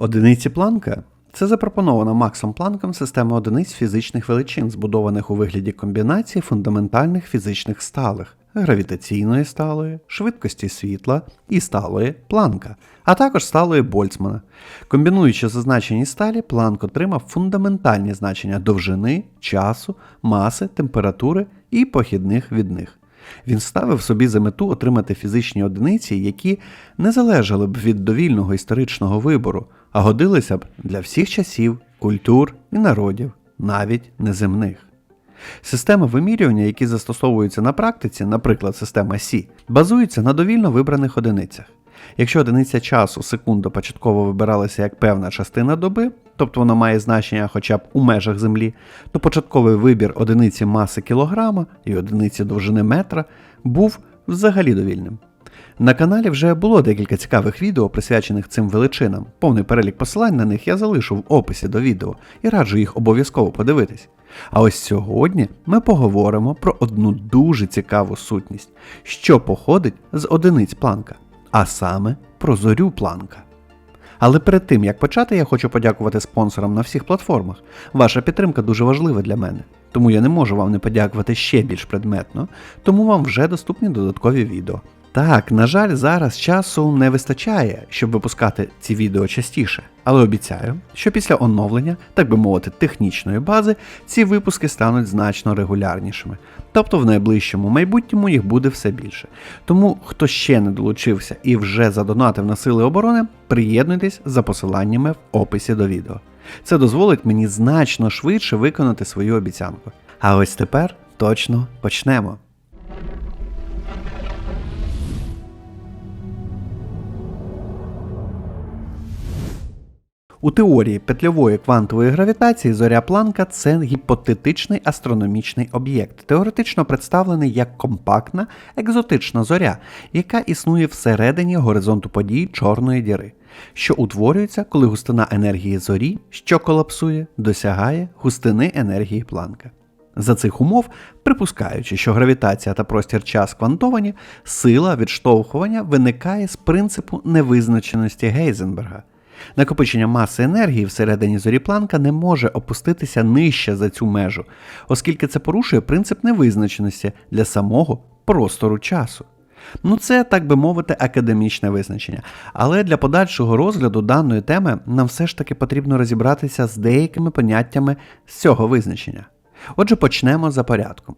Одиниці Планка це запропонована Максом Планком система одиниць фізичних величин, збудованих у вигляді комбінації фундаментальних фізичних сталих, гравітаційної сталої, швидкості світла і сталої Планка, а також сталої Больцмана. Комбінуючи зазначені сталі, Планк отримав фундаментальні значення довжини, часу, маси, температури і похідних від них. Він ставив собі за мету отримати фізичні одиниці, які не залежали б від довільного історичного вибору, а годилися б для всіх часів, культур і народів, навіть неземних. Системи вимірювання, які застосовуються на практиці, наприклад, система Сі, базуються на довільно вибраних одиницях. Якщо одиниця часу секунда початково вибиралася як певна частина доби, тобто вона має значення хоча б у межах Землі, то початковий вибір одиниці маси кілограма і одиниці довжини метра був взагалі довільним. На каналі вже було декілька цікавих відео, присвячених цим величинам. Повний перелік посилань на них я залишу в описі до відео і раджу їх обов'язково подивитись. А ось сьогодні ми поговоримо про одну дуже цікаву сутність, що походить з одиниць планка, а саме про зорю планка. Але перед тим як почати, я хочу подякувати спонсорам на всіх платформах. Ваша підтримка дуже важлива для мене, тому я не можу вам не подякувати ще більш предметно, тому вам вже доступні додаткові відео. Так, на жаль, зараз часу не вистачає, щоб випускати ці відео частіше, але обіцяю, що після оновлення, так би мовити, технічної бази, ці випуски стануть значно регулярнішими. Тобто в найближчому майбутньому їх буде все більше. Тому, хто ще не долучився і вже задонатив на сили оборони, приєднуйтесь за посиланнями в описі до відео. Це дозволить мені значно швидше виконати свою обіцянку. А ось тепер точно почнемо. У теорії петльової квантової гравітації зоря Планка це гіпотетичний астрономічний об'єкт, теоретично представлений як компактна екзотична зоря, яка існує всередині горизонту подій Чорної діри, що утворюється, коли густина енергії зорі, що колапсує, досягає густини енергії Планка. За цих умов, припускаючи, що гравітація та простір час квантовані, сила відштовхування виникає з принципу невизначеності Гейзенберга. Накопичення маси енергії всередині зорі Планка не може опуститися нижче за цю межу, оскільки це порушує принцип невизначеності для самого простору часу. Ну, це, так би мовити, академічне визначення. Але для подальшого розгляду даної теми нам все ж таки потрібно розібратися з деякими поняттями з цього визначення. Отже, почнемо за порядком.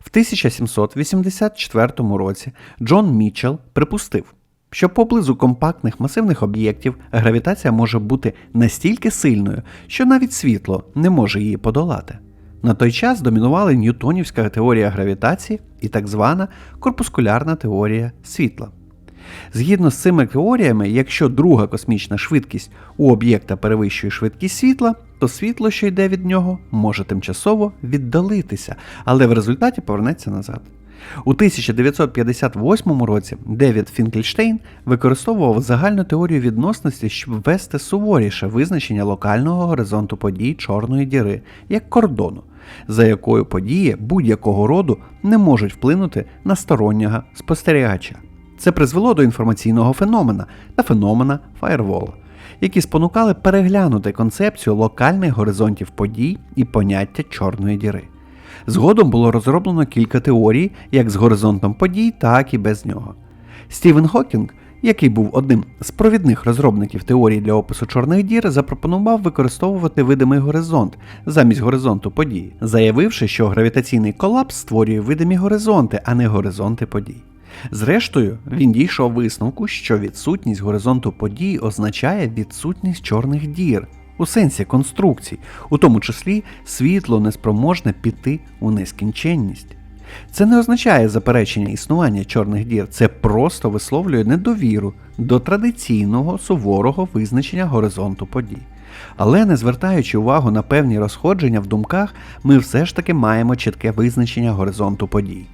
В 1784 році Джон Мітчелл припустив, що поблизу компактних масивних об'єктів гравітація може бути настільки сильною, що навіть світло не може її подолати. На той час домінували Ньютонівська теорія гравітації і так звана корпускулярна теорія світла. Згідно з цими теоріями, якщо друга космічна швидкість у об'єкта перевищує швидкість світла, то світло, що йде від нього, може тимчасово віддалитися, але в результаті повернеться назад. У 1958 році Девід Фінкельштейн використовував загальну теорію відносності, щоб ввести суворіше визначення локального горизонту подій Чорної діри як кордону, за якою події будь-якого роду не можуть вплинути на стороннього спостерігача. Це призвело до інформаційного феномена та феномена фаєрвола, які спонукали переглянути концепцію локальних горизонтів подій і поняття Чорної діри. Згодом було розроблено кілька теорій, як з горизонтом подій, так і без нього. Стівен Хокінг, який був одним з провідних розробників теорії для опису чорних дір, запропонував використовувати видимий горизонт замість горизонту подій, заявивши, що гравітаційний колапс створює видимі горизонти, а не горизонти подій. Зрештою, він дійшов висновку, що відсутність горизонту подій означає відсутність чорних дір, у сенсі конструкцій, у тому числі світло неспроможне піти у нескінченність. Це не означає заперечення існування чорних дір, це просто висловлює недовіру до традиційного суворого визначення горизонту подій. Але не звертаючи увагу на певні розходження в думках, ми все ж таки маємо чітке визначення горизонту подій.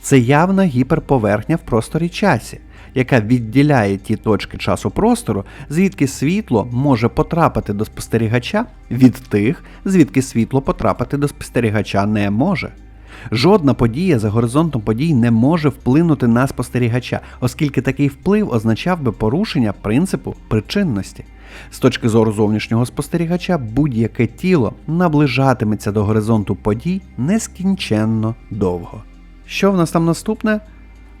Це явна гіперповерхня в просторі часі, яка відділяє ті точки часу простору, звідки світло може потрапити до спостерігача від тих, звідки світло потрапити до спостерігача не може. Жодна подія за горизонтом подій не може вплинути на спостерігача, оскільки такий вплив означав би порушення принципу причинності. З точки зору зовнішнього спостерігача, будь-яке тіло наближатиметься до горизонту подій нескінченно довго. Що в нас там наступне?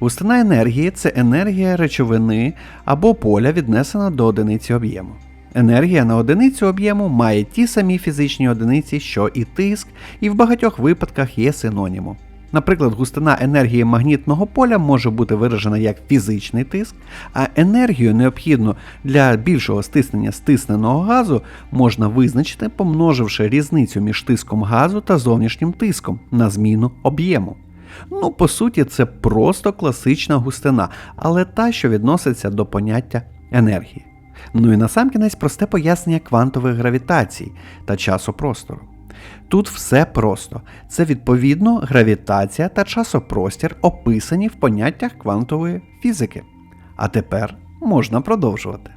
Густина енергії це енергія речовини або поля віднесена до одиниці об'єму. Енергія на одиницю об'єму має ті самі фізичні одиниці, що і тиск, і в багатьох випадках є синонімом. Наприклад, густина енергії магнітного поля може бути виражена як фізичний тиск, а енергію, необхідну для більшого стиснення стисненого газу, можна визначити, помноживши різницю між тиском газу та зовнішнім тиском на зміну об'єму. Ну, по суті, це просто класична густина, але та, що відноситься до поняття енергії. Ну і насамкінець просте пояснення квантових гравітацій та часу простору. Тут все просто. Це відповідно гравітація та часопростір описані в поняттях квантової фізики. А тепер можна продовжувати.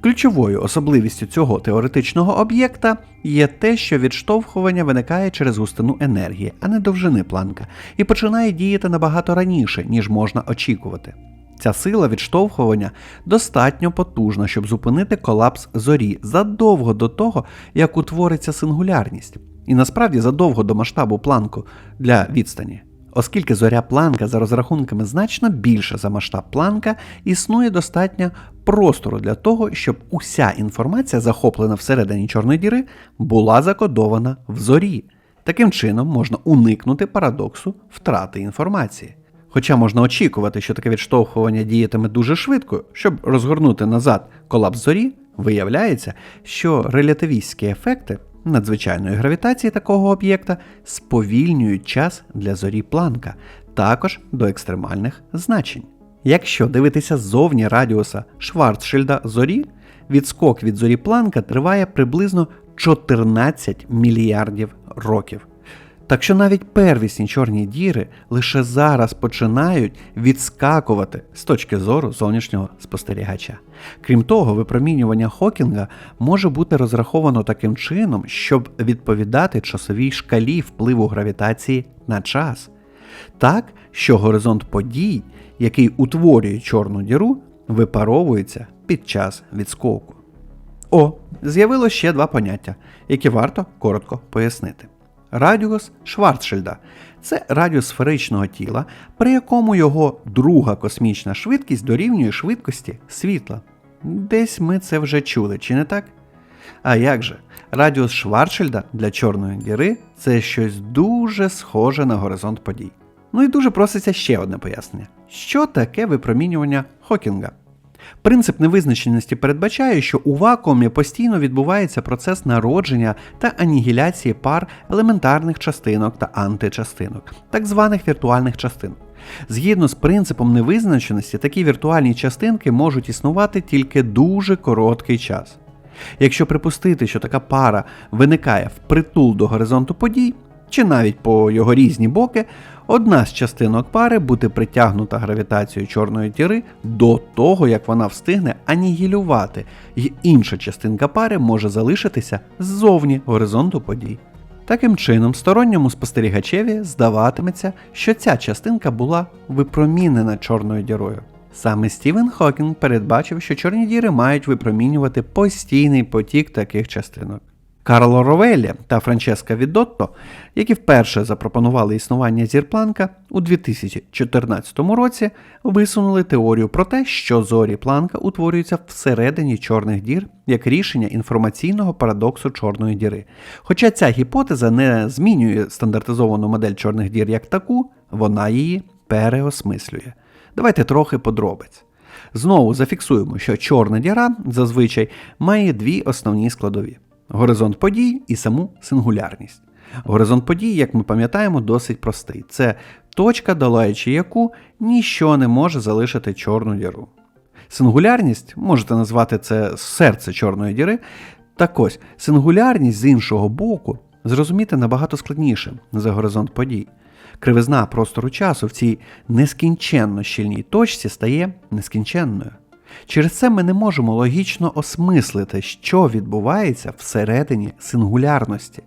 Ключовою особливістю цього теоретичного об'єкта є те, що відштовхування виникає через густину енергії, а не довжини планка, і починає діяти набагато раніше, ніж можна очікувати. Ця сила відштовхування достатньо потужна, щоб зупинити колапс зорі задовго до того, як утвориться сингулярність, і насправді задовго до масштабу планку для відстані. Оскільки зоря планка за розрахунками значно більша за масштаб планка, існує достатньо простору для того, щоб уся інформація, захоплена всередині чорної діри, була закодована в зорі. Таким чином можна уникнути парадоксу втрати інформації. Хоча можна очікувати, що таке відштовхування діятиме дуже швидко, щоб розгорнути назад колапс зорі, виявляється, що релятивістські ефекти надзвичайної гравітації такого об'єкта сповільнюють час для зорі планка, також до екстремальних значень. Якщо дивитися ззовні радіуса Шварцшильда зорі, відскок від зорі планка триває приблизно 14 мільярдів років. Так що навіть первісні чорні діри лише зараз починають відскакувати з точки зору зовнішнього спостерігача. Крім того, випромінювання Хокінга може бути розраховано таким чином, щоб відповідати часовій шкалі впливу гравітації на час. Так, що горизонт подій, який утворює чорну діру, випаровується під час відскоку. О, з'явилось ще два поняття, які варто коротко пояснити. Радіус Шварцшильда це радіус сферичного тіла, при якому його друга космічна швидкість дорівнює швидкості світла. Десь ми це вже чули, чи не так? А як же? Радіус Шварцшильда для чорної діри це щось дуже схоже на горизонт подій. Ну і дуже проситься ще одне пояснення: що таке випромінювання Хокінга? Принцип невизначеності передбачає, що у вакуумі постійно відбувається процес народження та анігіляції пар елементарних частинок та античастинок, так званих віртуальних частинок. Згідно з принципом невизначеності, такі віртуальні частинки можуть існувати тільки дуже короткий час. Якщо припустити, що така пара виникає впритул до горизонту подій, чи навіть по його різні боки, одна з частинок пари буде притягнута гравітацією чорної діри до того, як вона встигне анігілювати, і інша частинка пари може залишитися ззовні горизонту подій. Таким чином, сторонньому спостерігачеві здаватиметься, що ця частинка була випромінена чорною дірою. Саме Стівен Хокінг передбачив, що чорні діри мають випромінювати постійний потік таких частинок. Карло Ровелі та Франческа Відотто, які вперше запропонували існування зірпланка, у 2014 році висунули теорію про те, що зорі планка утворюються всередині чорних дір як рішення інформаційного парадоксу чорної діри. Хоча ця гіпотеза не змінює стандартизовану модель чорних дір як таку, вона її переосмислює. Давайте трохи подробиць. Знову зафіксуємо, що чорна діра зазвичай має дві основні складові горизонт подій і саму сингулярність. Горизонт подій, як ми пам'ятаємо, досить простий. Це точка, долаючи яку ніщо не може залишити чорну діру. Сингулярність, можете назвати це серце чорної діри. Так ось, сингулярність з іншого боку зрозуміти набагато складніше за горизонт подій. Кривизна простору часу в цій нескінченно щільній точці стає нескінченною. Через це ми не можемо логічно осмислити, що відбувається всередині сингулярності.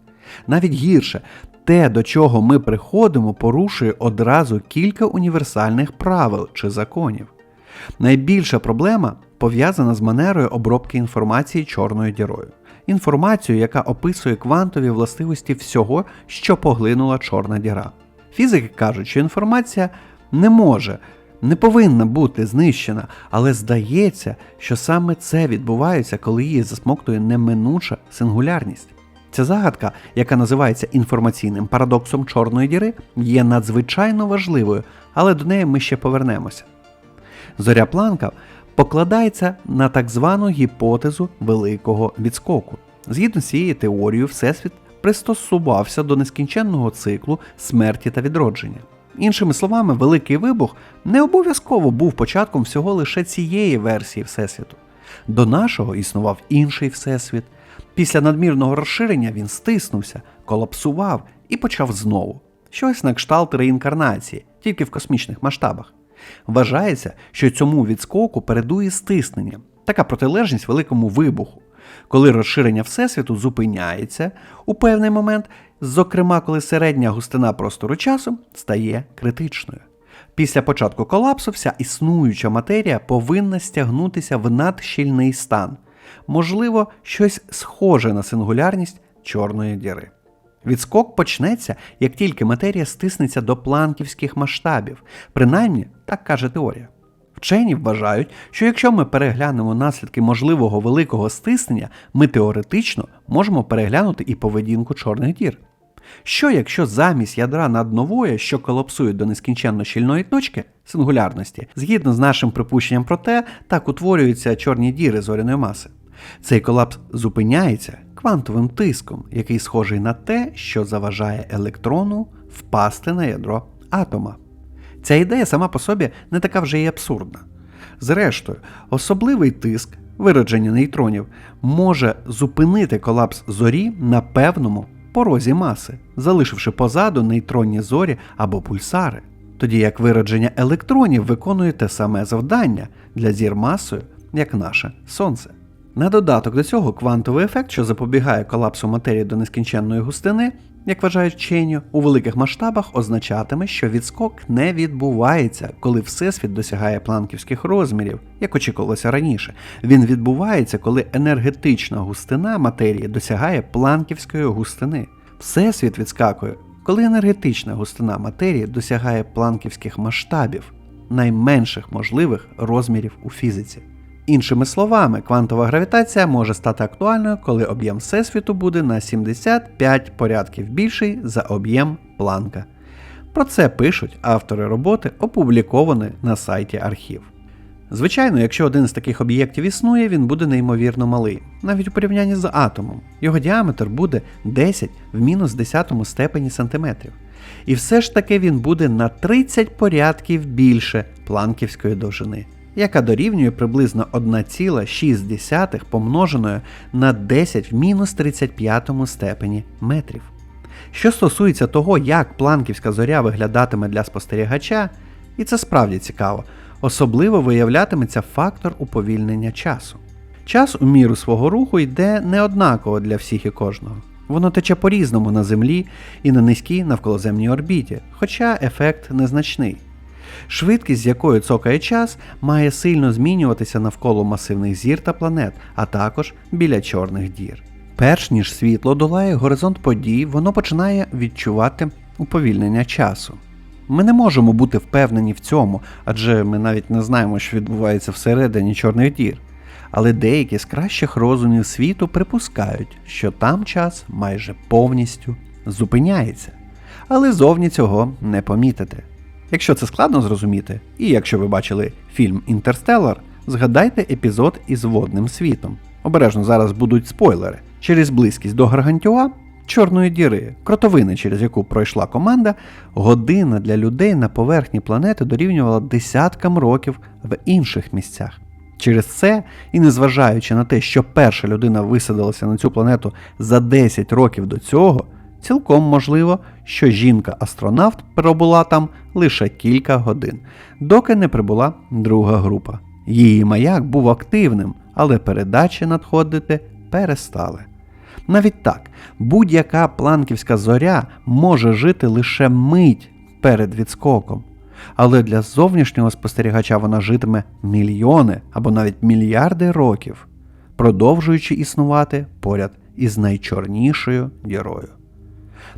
Навіть гірше, те, до чого ми приходимо, порушує одразу кілька універсальних правил чи законів. Найбільша проблема пов'язана з манерою обробки інформації чорною дірою. Інформацію, яка описує квантові властивості всього, що поглинула чорна діра. Фізики кажуть, що інформація не може, не повинна бути знищена, але здається, що саме це відбувається, коли її засмоктує неминуча сингулярність. Ця загадка, яка називається інформаційним парадоксом Чорної діри, є надзвичайно важливою, але до неї ми ще повернемося. Зоря Планка покладається на так звану гіпотезу великого відскоку. Згідно з цією теорією, Всесвіт пристосувався до нескінченного циклу смерті та відродження. Іншими словами, Великий Вибух не обов'язково був початком всього лише цієї версії Всесвіту. До нашого існував інший Всесвіт. Після надмірного розширення він стиснувся, колапсував і почав знову. Щось на кшталт реінкарнації, тільки в космічних масштабах. Вважається, що цьому відскоку передує стиснення, така протилежність великому вибуху, коли розширення Всесвіту зупиняється у певний момент, зокрема, коли середня густина простору часу стає критичною. Після початку колапсу вся існуюча матерія повинна стягнутися в надщільний стан, можливо, щось схоже на сингулярність чорної діри. Відскок почнеться, як тільки матерія стиснеться до планківських масштабів, принаймні так каже теорія. Вчені вважають, що якщо ми переглянемо наслідки можливого великого стиснення, ми теоретично можемо переглянути і поведінку чорних дір. Що якщо замість ядра наднової, що колапсує до нескінченно щільної точки сингулярності, згідно з нашим припущенням про те, так утворюються чорні діри зоряної маси? Цей колапс зупиняється квантовим тиском, який схожий на те, що заважає електрону впасти на ядро атома. Ця ідея сама по собі не така вже й абсурдна. Зрештою, особливий тиск, виродження нейтронів, може зупинити колапс зорі на певному порозі маси, залишивши позаду нейтронні зорі або пульсари, тоді як виродження електронів виконує те саме завдання для зір масою, як наше Сонце. На додаток до цього квантовий ефект, що запобігає колапсу матерії до нескінченної густини, як вважають вчені, у великих масштабах означатиме, що відскок не відбувається, коли всесвіт досягає планківських розмірів, як очікувалося раніше. Він відбувається, коли енергетична густина матерії досягає планківської густини. Всесвіт відскакує, коли енергетична густина матерії досягає планківських масштабів, найменших можливих розмірів у фізиці. Іншими словами, квантова гравітація може стати актуальною, коли об'єм Всесвіту буде на 75 порядків більший за об'єм Планка. Про це пишуть автори роботи, опублікованої на сайті архів. Звичайно, якщо один з таких об'єктів існує, він буде неймовірно малий, навіть у порівнянні з атомом. Його діаметр буде 10 в мінус 10 степені сантиметрів. І все ж таки він буде на 30 порядків більше планківської довжини яка дорівнює приблизно 1,6 помноженою на 10 в мінус 35 степені метрів. Що стосується того, як планківська зоря виглядатиме для спостерігача, і це справді цікаво, особливо виявлятиметься фактор уповільнення часу. Час у міру свого руху йде неоднаково для всіх і кожного. Воно тече по-різному на Землі і на низькій навколоземній орбіті, хоча ефект незначний. Швидкість, з якою цокає час, має сильно змінюватися навколо масивних зір та планет, а також біля чорних дір. Перш ніж світло долає горизонт подій, воно починає відчувати уповільнення часу. Ми не можемо бути впевнені в цьому, адже ми навіть не знаємо, що відбувається всередині чорних дір. Але деякі з кращих розумів світу припускають, що там час майже повністю зупиняється. Але зовні цього не помітити. Якщо це складно зрозуміти, і якщо ви бачили фільм Інтерстеллар, згадайте епізод із водним світом. Обережно зараз будуть спойлери. Через близькість до Гаргантюа, чорної діри, кротовини, через яку пройшла команда, година для людей на поверхні планети дорівнювала десяткам років в інших місцях. Через це, і незважаючи на те, що перша людина висадилася на цю планету за 10 років до цього. Цілком можливо, що жінка-астронавт пробула там лише кілька годин, доки не прибула друга група. Її маяк був активним, але передачі надходити перестали. Навіть так, будь-яка планківська зоря може жити лише мить перед відскоком. Але для зовнішнього спостерігача вона житиме мільйони або навіть мільярди років, продовжуючи існувати поряд із найчорнішою дірою.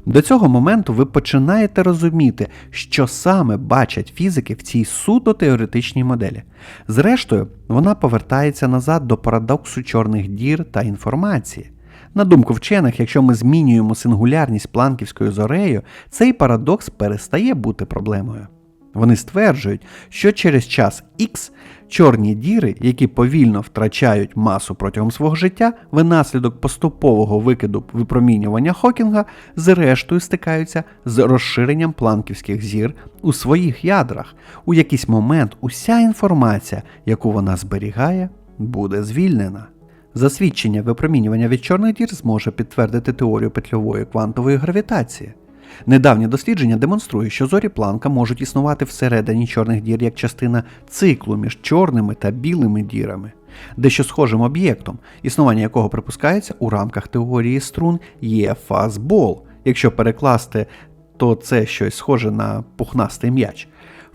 До цього моменту ви починаєте розуміти, що саме бачать фізики в цій суто теоретичній моделі. Зрештою, вона повертається назад до парадоксу чорних дір та інформації. На думку вчених, якщо ми змінюємо сингулярність планківською зорею, цей парадокс перестає бути проблемою. Вони стверджують, що через час X чорні діри, які повільно втрачають масу протягом свого життя, внаслідок поступового викиду випромінювання Хокінга, зрештою стикаються з розширенням планківських зір у своїх ядрах. У якийсь момент уся інформація, яку вона зберігає, буде звільнена. Засвідчення випромінювання від чорних дір зможе підтвердити теорію петльової квантової гравітації. Недавні дослідження демонструють, що зорі Планка можуть існувати всередині чорних дір як частина циклу між чорними та білими дірами, дещо схожим об'єктом, існування якого припускається у рамках теорії струн є фазбол. Якщо перекласти, то це щось схоже на пухнастий м'яч.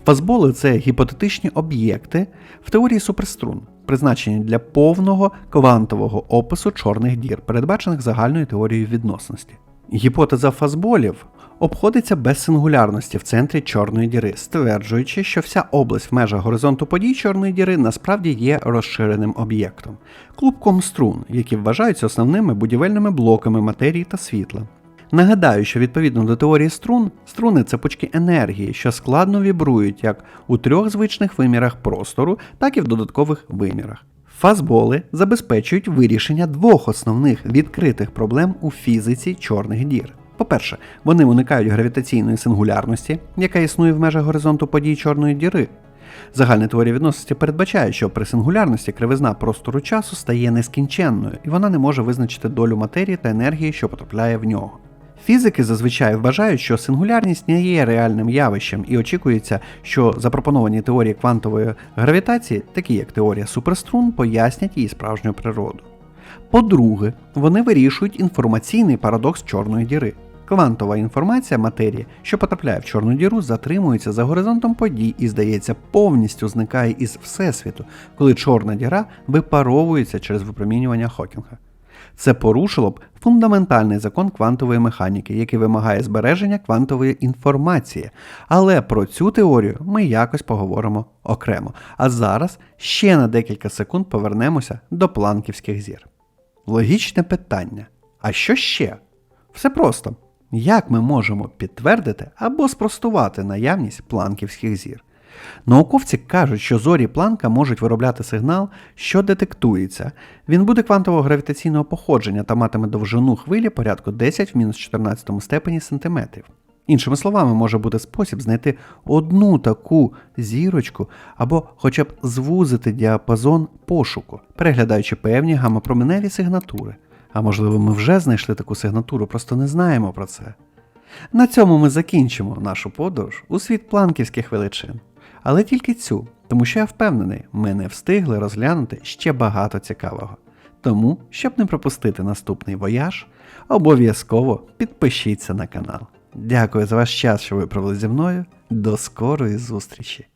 Фазболи це гіпотетичні об'єкти в теорії суперструн, призначені для повного квантового опису чорних дір, передбачених загальною теорією відносності. Гіпотеза фазболів обходиться без сингулярності в центрі чорної діри, стверджуючи, що вся область в межах горизонту подій чорної діри насправді є розширеним об'єктом, клубком струн, які вважаються основними будівельними блоками матерії та світла. Нагадаю, що відповідно до теорії струн, струни це пучки енергії, що складно вібрують як у трьох звичних вимірах простору, так і в додаткових вимірах. Фазболи забезпечують вирішення двох основних відкритих проблем у фізиці чорних дір. По-перше, вони уникають гравітаційної сингулярності, яка існує в межах горизонту подій чорної діри. Загальна теорія відносності передбачає, що при сингулярності кривизна простору часу стає нескінченною, і вона не може визначити долю матерії та енергії, що потрапляє в нього. Фізики зазвичай вважають, що сингулярність не є реальним явищем, і очікується, що запропоновані теорії квантової гравітації, такі як теорія суперструн, пояснять її справжню природу. По-друге, вони вирішують інформаційний парадокс чорної діри. Квантова інформація матерії, що потрапляє в чорну діру, затримується за горизонтом подій і, здається, повністю зникає із Всесвіту, коли чорна діра випаровується через випромінювання Хокінга. Це порушило б фундаментальний закон квантової механіки, який вимагає збереження квантової інформації. Але про цю теорію ми якось поговоримо окремо. А зараз ще на декілька секунд повернемося до планківських зір. Логічне питання. А що ще? Все просто. Як ми можемо підтвердити або спростувати наявність планківських зір? Науковці кажуть, що зорі планка можуть виробляти сигнал, що детектується. Він буде квантово-гравітаційного походження та матиме довжину хвилі порядку 10 в мінус 14 степені сантиметрів. Іншими словами, може бути спосіб знайти одну таку зірочку або хоча б звузити діапазон пошуку, переглядаючи певні гамапроменеві сигнатури. А можливо, ми вже знайшли таку сигнатуру, просто не знаємо про це. На цьому ми закінчимо нашу подорож у світ планківських величин. Але тільки цю, тому що я впевнений, ми не встигли розглянути ще багато цікавого. Тому, щоб не пропустити наступний вояж, обов'язково підпишіться на канал. Дякую за ваш час, що ви провели зі мною. До скорої зустрічі!